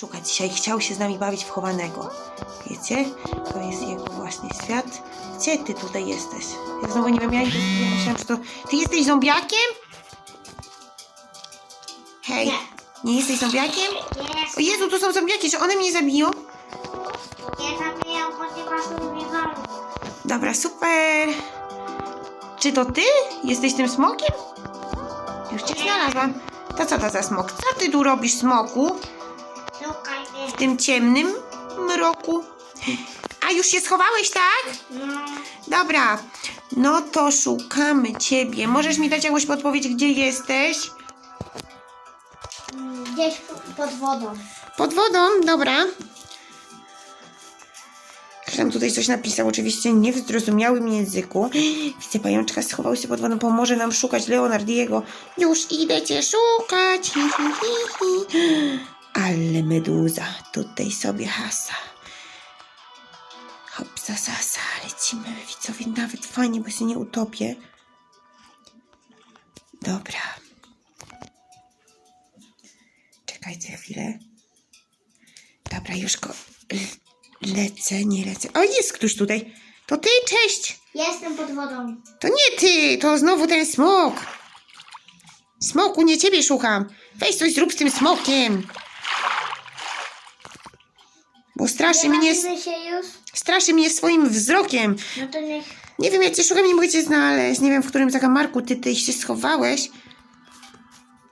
szukać dzisiaj. Chciał się z nami bawić w chowanego. Wiecie? To jest jego właśnie świat. Gdzie ty tutaj jesteś? Ja znowu nie wiem, ja ja myślałam, że to... Ty jesteś zombiakiem? Hej, Nie. nie jesteś zombiakiem? Jest, O Jezu, to są zombiaki, że one mnie zabiją? nie zabijał, ponieważ ubiegam. Dobra, super. Czy to ty? Jesteś tym smokiem? Już cię znalazłam. To co to za smok? Co ty tu robisz, smoku? Tym ciemnym mroku. A już się schowałeś, tak? No, Dobra. No to szukamy ciebie. Możesz mi dać jakąś podpowiedź, gdzie jesteś? gdzieś pod wodą. Pod wodą, dobra. Tam tutaj coś napisał, oczywiście nie w zrozumiałym języku. Widzę, pajączka schował się pod wodą, pomoże nam szukać Leonardiego. Już idę cię szukać. Hi, hi, hi, hi. Ale meduza, tutaj sobie hasa. Hopsa, sasa, lecimy, widzowie, nawet fajnie, bo się nie utopię. Dobra. Czekajcie chwilę. Dobra, już go le- lecę, nie lecę. O, jest ktoś tutaj. To ty, cześć. Jestem pod wodą. To nie ty, to znowu ten smok. Smoku, nie ciebie szukam. Weź coś zrób z tym smokiem. Bo straszy mnie, Zobaczymy się już. straszy mnie swoim wzrokiem. No to niech... Nie wiem, ja cię szukam, nie mogę cię znaleźć. Nie wiem, w którym zakamarku ty, ty się schowałeś.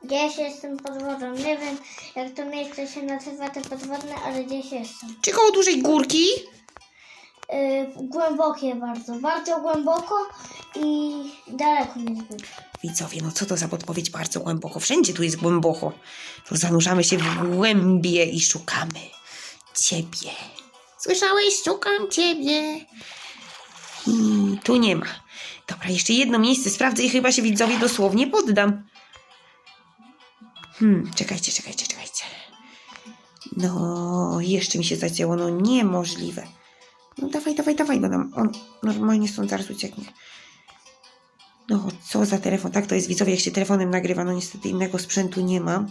Gdzieś jestem pod wodą. Nie wiem, jak to miejsce się nazywa, te podwodne, ale gdzieś jestem. Czy koło dużej górki? Yy, głębokie bardzo. Bardzo głęboko i daleko niezbyt. Widzowie, no co to za podpowiedź bardzo głęboko? Wszędzie tu jest głęboko. To zanurzamy się w głębie i szukamy ciebie. Słyszałeś? Szukam ciebie. I tu nie ma. Dobra, jeszcze jedno miejsce sprawdzę i chyba się widzowie dosłownie poddam. Hmm, czekajcie, czekajcie, czekajcie. No, jeszcze mi się zacięło, no niemożliwe. No dawaj, dawaj, dawaj, bo nam on normalnie stąd zaraz ucieknie. No, co za telefon? Tak, to jest widzowie, jak się telefonem nagrywa. No niestety innego sprzętu nie mam.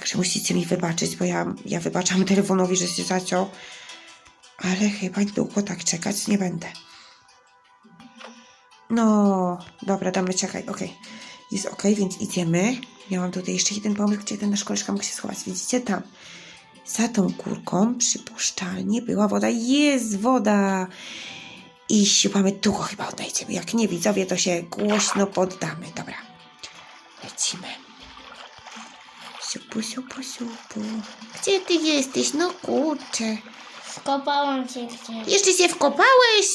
Także musicie mi wybaczyć, bo ja, ja wybaczam telefonowi, że się zaciął. Ale chyba długo tak czekać nie będę. No, dobra, damy czekaj, okej. Jest okej, więc idziemy. Miałam tutaj jeszcze jeden pomysł, gdzie ten nasz koleżka mógł się schować. Widzicie tam? Za tą górką przypuszczalnie była woda. Jest woda! I siupamy tu go chyba odnajdziemy. Jak nie widzowie, to się głośno poddamy. Dobra. Lecimy. Siupu, siupu, siupu. Gdzie ty jesteś? No kurczę. Skopałam cię gdzieś. Jeszcze się wkopałeś?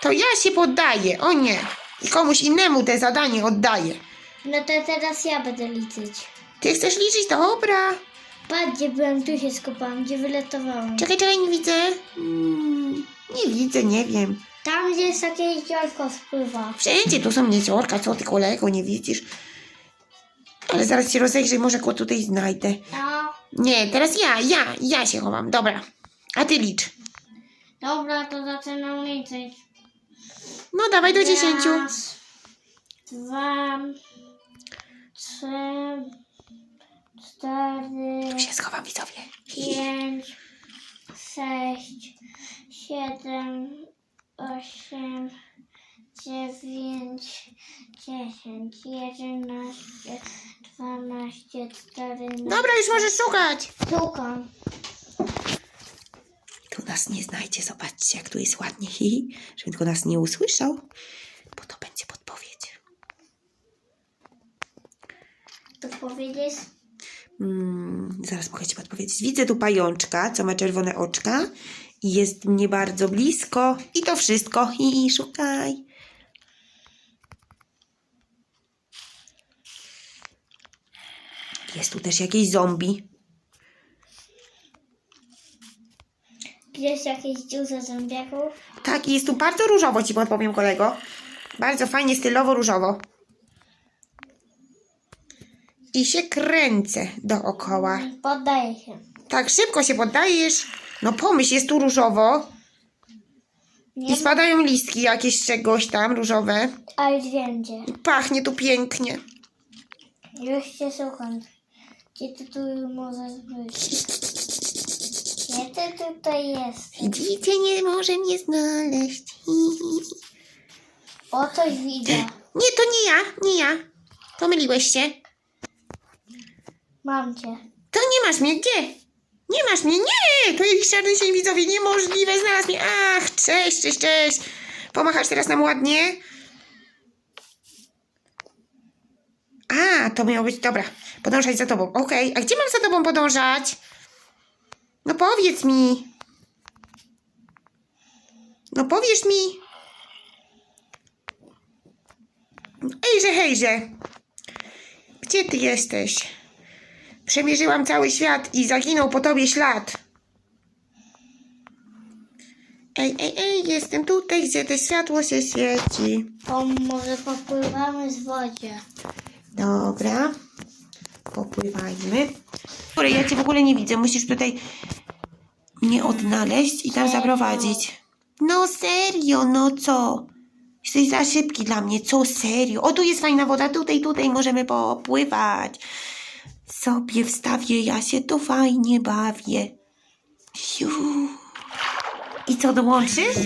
To ja się poddaję. O nie. I komuś innemu te zadanie oddaję. No to teraz ja będę liczyć. Ty chcesz liczyć? Dobra. Patrz, gdzie byłem, tu się skopałam, gdzie wyletowałam. Czekaj, czekaj, nie widzę. Mm, nie widzę, nie wiem. Tam, gdzie jest takie jeziorko spływa. Wszędzie tu są jeziorka, co ty kolego, nie widzisz? Ale zaraz się rozejrzę, może go tutaj znajdę. No, Nie, teraz ja, ja, ja się chowam, dobra. A ty licz. dobra, to zaczynam liczyć. No dawaj do dziesięciu. Raz, dwa, trzy, cztery, Tu się schowam, widzowie. pięć, sześć, siedem, osiem, dziewięć, dziesięć, jedenaście, dwanaście, czternaście. Dobra, już możesz szukać. Szukam. Tu nas nie znajdzie, zobaczcie, jak tu jest ładnie, hi, żeby tylko nas nie usłyszał, bo to będzie podpowiedź. To powiedzieć? Mm, zaraz mogę ci podpowiedzieć. Widzę tu pajączka, co ma czerwone oczka i jest mnie bardzo blisko. I to wszystko. I szukaj. Jest tu też jakieś zombie. Gdzieś jakieś dziurze zombiaków? Tak, i jest tu bardzo różowo, ci podpowiem, kolego. Bardzo fajnie, stylowo różowo. I się kręcę dookoła. Poddaję się. Tak, szybko się poddajesz. No pomyśl, jest tu różowo. Nie I spadają listki jakieś z czegoś tam, różowe. A już wiem gdzie. Pachnie tu pięknie. Już cię szukam. Gdzie ty tu możesz być? tutaj jest. Widzicie, nie może mnie znaleźć. O, coś widzę. Nie, to nie ja, nie ja. Pomyliłeś się. Mam cię. To nie masz mnie, gdzie? Nie masz mnie, nie! To jakiś czarny cień widzowie, niemożliwe, znalazł mnie. Ach, cześć, cześć, cześć. Pomachasz teraz nam ładnie? A, to miało być, dobra, podążać za tobą. Okej, a gdzie mam za tobą podążać? No powiedz mi. No powiesz mi. Ejże, hejże. Gdzie ty jesteś? Przemierzyłam cały świat i zaginął po tobie ślad. Ej, ej, ej, jestem tutaj, gdzie to światło się świeci. To może popływamy z wodzie. Dobra. Popływajmy. Dobra, ja cię w ogóle nie widzę. Musisz tutaj mnie odnaleźć i tam zaprowadzić. No serio, no co? Jesteś za szybki dla mnie, co serio? O, tu jest fajna woda, tutaj, tutaj możemy popływać. Sobie wstawię, ja się tu fajnie bawię. Siu. I co, dołączysz?